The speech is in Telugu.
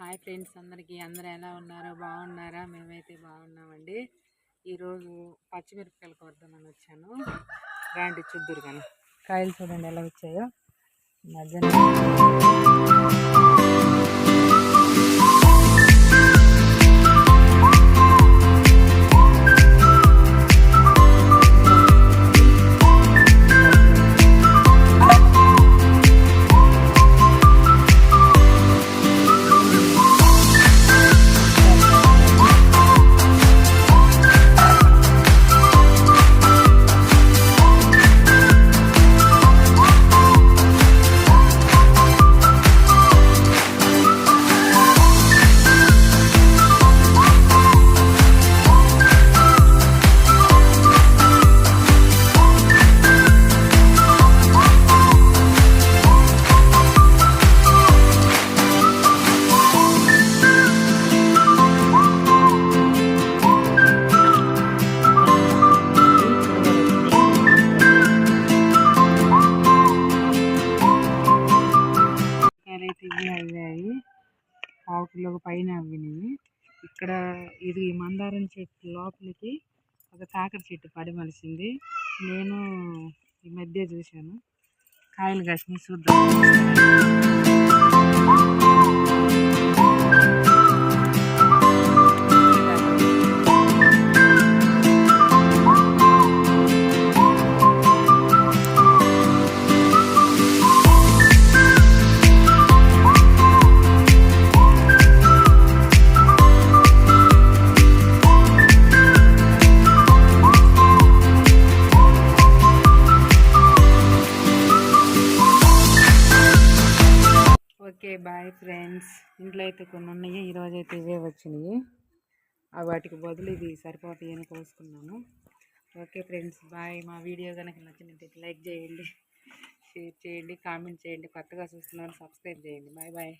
హాయ్ ఫ్రెండ్స్ అందరికీ. అందరూ ఎలా ఉన్నారో బాగున్నారా? మేమైతే బాగున్నామండి. ఈరోజు పచ్చిమిరపకాయలు కొడదామని వచ్చాను. రాండి చూద్దరు కానీ కాయలు చూడండి ఎలా వచ్చాయో. మధ్యాహ్నం పావు పైన అవ్వినాయి ఇక్కడ ఇది మందారం చెట్టు లోపలికి ఒక కాకర చెట్టు పడిమలిసింది నేను ఈ మధ్య చూశాను. కాయలు కాసిన చూద్దాం. Okay bye friends. ఇంట్లో అయితే కొన్ని ఉన్నాయి. ఈరోజు అయితే ఇవే వచ్చినాయి. ఆ వాటికి బదులు ఇది సరిపోతాయి అని కోసుకున్నాను. Okay friends bye. మా వీడియో కనుక నచ్చినట్టు లైక్ చేయండి షేర్ చేయండి కామెంట్ చేయండి కొత్తగా చూస్తున్నారు సబ్స్క్రైబ్ చేయండి. Bye bye.